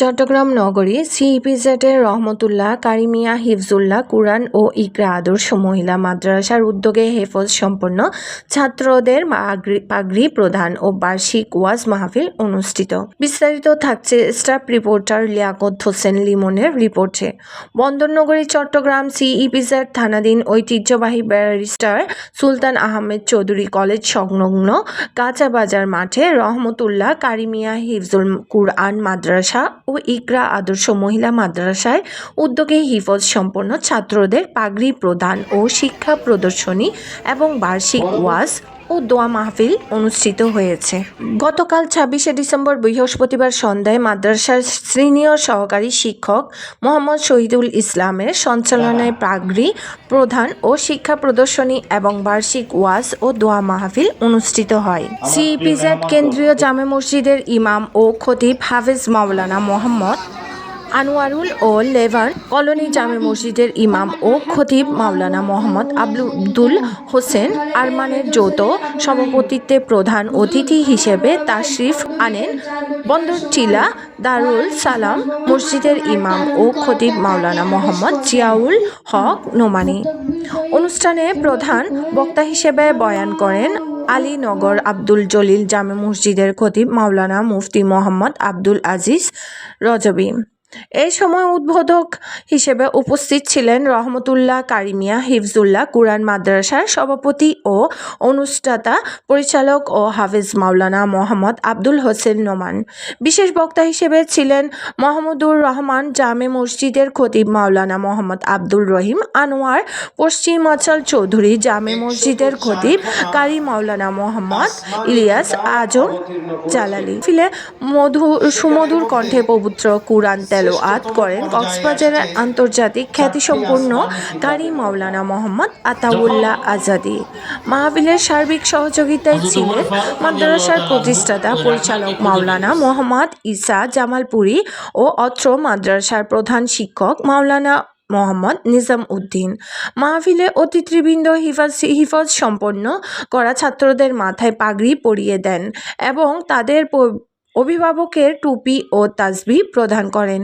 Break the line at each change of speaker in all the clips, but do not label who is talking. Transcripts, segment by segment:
চট্টগ্রাম নগরী সিইপিজেডের রহমতুল্লাহ, কারিমিয়া, হিফজুল্লাহ, কুরআন ও ইকরা আদর্শ মহিলা মাদ্রাসার উদ্যোগে হেফজ সম্পন্ন ছাত্রদের পাগড়ি প্রদান ও বার্ষিক ওয়াজ মাহফিল অনুষ্ঠিত। বিস্তারিত থাকছে স্টাফ রিপোর্টার লিয়াকত হোসেন লিমনের রিপোর্টে। বন্দরনগরী, চট্টগ্রাম সিইপিজেড থানাধীন ঐতিহ্যবাহী ব্যারিস্টার সুলতান আহমেদ চৌধুরী কলেজ সংলগ্ন কাঁচাবাজার মাঠে রহমতুল্লাহ, কারিমিয়া, হিফজুল কুরআন মাদ্রাসা ও ইকরা আদর্শ মহিলা মাদ্রাসায় উদ্যোগে হিফজ সম্পন্ন ছাত্রদের পাগড়ি প্রদান ও শিক্ষা প্রদর্শনী এবং বার্ষিক ওয়াজ ও দোয়া মাহফিল অনুষ্ঠিত হয়েছে। গতকাল ছাব্বিশে ডিসেম্বর বৃহস্পতিবার সন্ধ্যায় মাদ্রাসার সিনিয়র সহকারী শিক্ষক মোহাম্মদ শহীদুল ইসলামের সঞ্চালনায় প্রাগরি প্রধান ও শিক্ষা প্রদর্শনী এবং বার্ষিক ওয়াজ ও দোয়া মাহফিল অনুষ্ঠিত হয়। সিইপিজেড কেন্দ্রীয় জামে মসজিদের ইমাম ও খতিব হাফেজ মাওলানা মোহাম্মদ আনোয়ারুল ও লেভান কলোনি জামে মসজিদের ইমাম ও খতিব মাওলানা মোহাম্মদ আব্দুল হোসেন আরমানের যৌথ সভাপতিত্বে প্রধান অতিথি হিসেবে তাশরিফ আনেন বন্দর বন্দরটিলা দারুল সালাম, মসজিদের ইমাম ও খতিব মাওলানা মোহাম্মদ জিয়াউল হক নোমানি। অনুষ্ঠানে প্রধান বক্তা হিসেবে বয়ান করেন আলীনগর আব্দুল জলিল জামে মসজিদের খতিব মাওলানা মুফতি মোহাম্মদ আব্দুল আজিজ রজবি। এই সময় উদ্বোধক হিসেবে উপস্থিত ছিলেন রহমতুল্লাহ কারিমিয়া, হিফজুল্লাহ, কুরআন মাদ্রাসার সভাপতি ও অনুষ্ঠাতা পরিচালক ও হাফিজ মাওলানা মোহাম্মদ আব্দুল হোসেন নোমান। বিশেষ বক্তা হিসেবে ছিলেন মোহাম্মদুর রহমান জামে মসজিদের খতিব মাওলানা মোহাম্মদ আব্দুল রহিম, আনোয়ার পশ্চিম পশ্চিমাচল চৌধুরী জামে মসজিদের খতিব কারি মাওলানা মোহাম্মদ ইলিয়াস আজম জালালি। ফিলে মধু সুমধুর কণ্ঠে পবিত্র কুরআন তেলোয়াত করেন কক্সবাজারের আন্তর্জাতিক খ্যাতিসম্পন্ন কারি মাওলানা মোহাম্মদ আতাউল্লাহ আজাদি। মাহফিলের সার্বিক সহযোগিতায় ছিলেন মাদ্রাসার প্রতিষ্ঠাতা পরিচালক মাওলানা মোহাম্মদ ইসা জামালপুরি ও অত্র মাদ্রাসার প্রধান শিক্ষক মাওলানা মোহাম্মদ নিজাম উদ্দিন। মাহফিলে অতিথিবৃন্দ হিফাজ হিফজ সম্পন্ন করা ছাত্রদের মাথায় পাগড়ি পরিয়ে দেন এবং তাদের অভিভাবকের টুপি ও তাজবি প্রদান করেন।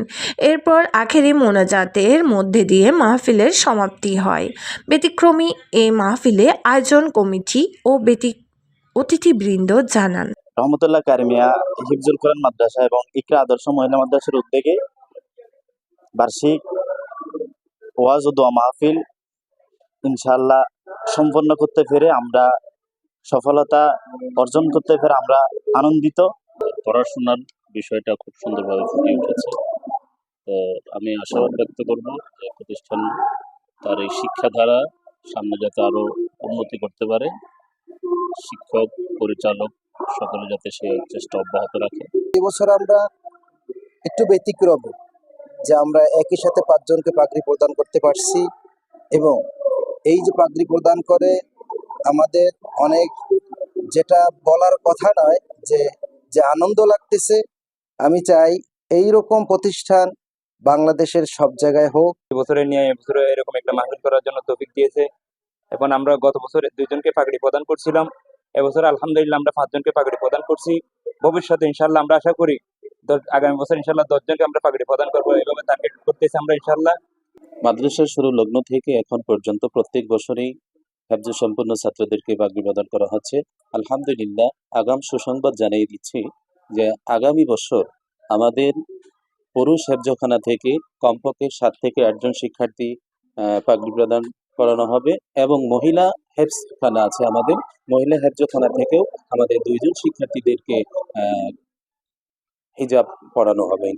এরপর আখেরি মোনাজাতের মধ্যে দিয়ে মাহফিলের সমাপ্তি হয়। ব্যতিক্রমী এই মাহফিলে আয়োজন কমিটি ও ব্যতি অতিথিবৃন্দ জানান।
রহমতুল্লাহ কারিমিয়া, হিফজুল কোরআন মাদ্রাসা এবং ইকরা আদর্শ মহিলা মাদ্রাসার উদ্যোগে বার্ষিক ওয়াজ ও দোয়া মাহফিল ইনশাল্লাহ সম্পন্ন করতে পেরে আমরা সফলতা অর্জন করতে পেরে আমরা আনন্দিত।
পড়াশোনার বিষয়টা খুব সুন্দরভাবে ফুটে উঠেছে। তো আমি আশাবাদ ব্যক্ত করব যে প্রতিষ্ঠান তার এই শিক্ষাধারা সামনে যাতে আরও উন্নতি করতে পারে। শিক্ষক, পরিচালক সকলে যাতে সে চেষ্টা অব্যাহত রাখে।
এবছর আমরা একটু ব্যতিক্রম, যে আমরা একই সাথে পাঁচজনকে পাগড়ি প্রদান করতে পারছি এবং এই যে পাগড়ি প্রদান করে আমাদের অনেক যেটা বলার কথা নয় যে যে আনন্দ লাগতেছে আমি চাই এই রকম প্রতিষ্ঠান বাংলাদেশের সব জায়গায় হোক।
বছরে নিয়ে এবছরে এরকম একটা মাহফিল করার জন্য তৌফিক দিয়েছে। এবং আমরা গত বছরে দুইজনকে পাগড়ি প্রদান করছিলাম। এবছর আলহামদুলিল্লাহ আমরা পাঁচজনকে পাগড়ি প্রদান করছি। ভবিষ্যতে ইনশাল্লাহ আমরা আশা করি আগামী বছর ইনশাল্লাহ দশজনকে আমরা পাগড়ি প্রদান করব। এইভাবে টার্গেট করতেছি আমরা ইনশাল্লাহ
মাদ্রাসার শুরু লগ্ন থেকে এখন পর্যন্ত প্রত্যেক বছরেই হেফজ সম্পন্ন ছাত্রদেরকে বাগ্যী প্রদান করা হচ্ছে। আলহামদুলিল্লাহ, আগাম সুসংবাদ জানিয়ে দিচ্ছি যে আগামী বছর আমাদের পুরুষ হেফজখানা থেকে কমপক্ষে সাত থেকে আটজন শিক্ষার্থী পাগড়ি প্রদান করানো হবে এবং মহিলা হেফজখানা আছে আমাদের। মহিলা হেফজখানা থেকেও আমাদের দুইজন শিক্ষার্থীদেরকে হিজাব পড়ানো হবে